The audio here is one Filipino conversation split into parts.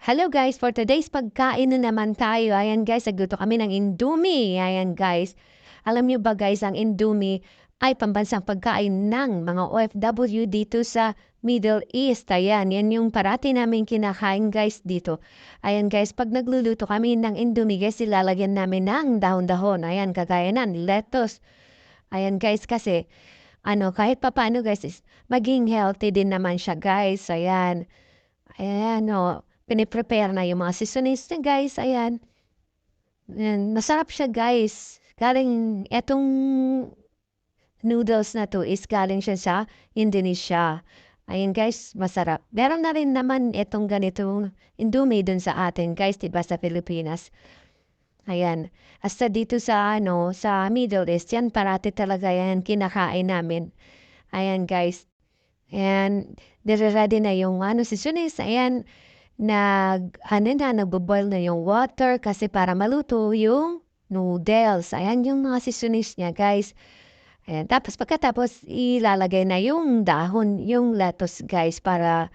Hello guys, for today's pagkain na naman tayo. Ayan guys, nagluto kami ng Indomie. Ayan guys. Alam niyo ba guys, ang Indomie ay pambansang pagkain ng mga OFW dito sa Middle East. Ayan, yan yung parati namin kinakain guys dito. Ayan guys, pag nagluluto kami ng Indomie guys, ilalagyan namin ng dahon-dahon. Ayan, kagaya ng lettuce. Ayan guys, kasi ano, kahit papano guys, maging healthy din naman siya guys. Ayan. Ayan, o. Piniprepare na yung mga seasonings niya, guys. Ayan. Ayan. Masarap siya, guys. Galing, etong noodles na to is galing siya sa Indonesia. Ayan, guys. Masarap. Meron na rin naman itong ganitong Indomie dun sa atin, guys. Diba sa Pilipinas? Ayan. Hasta dito sa, ano, sa Middle East, yan parati talaga yan kinakain namin. Ayan, guys. And, nire-ready na yung ano, seasonings. Ayan nag ano na, nagbo-boil na yung water kasi para maluto yung noodles. Ayan yung mga seasonings niya, guys. Ayan. Tapos pagkatapos, ilalagay na yung dahon, yung lettuce, guys, para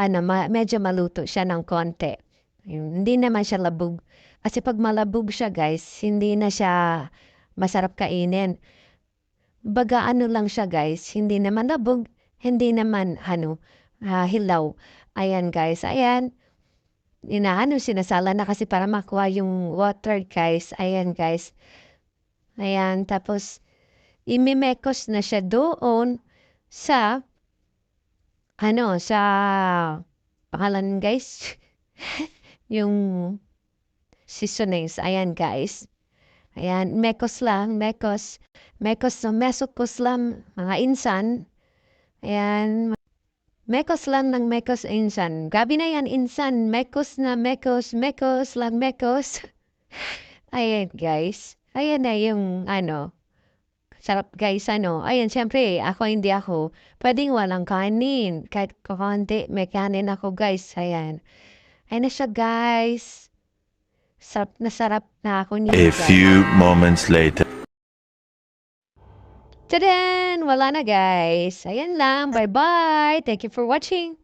ano, ma- medyo maluto siya ng konti. Hindi naman siya labog. Kasi pag malabog siya, guys, hindi na siya masarap kainin. Baga ano lang siya, guys, hindi naman labog, hindi naman ano, ah, hilaw. Ayan guys, ayan. Inaano, sinasala na kasi para makuha yung water guys. Ayan guys. Ayan, tapos imimekos na siya doon sa ano, sa pangalan guys. yung seasonings. Ayan guys. Ayan, mekos lang, mekos. Mekos na mesokos lang, mga insan. Ayan, Mekos lang ng mekos insan. Gabi na yan insan. Mekos na mekos, mekos lang mekos. Ayan guys. Ayan na yung ano. Sarap guys ano. Ayan syempre ako hindi ako. Pwedeng walang kanin. Kahit kakonti may kanin ako guys. Ayan. Ayan na siya guys. Sarap na sarap na ako niyo A guys. few moments later. Tadan! Wala na guys. Ayan lang. Bye-bye. Thank you for watching.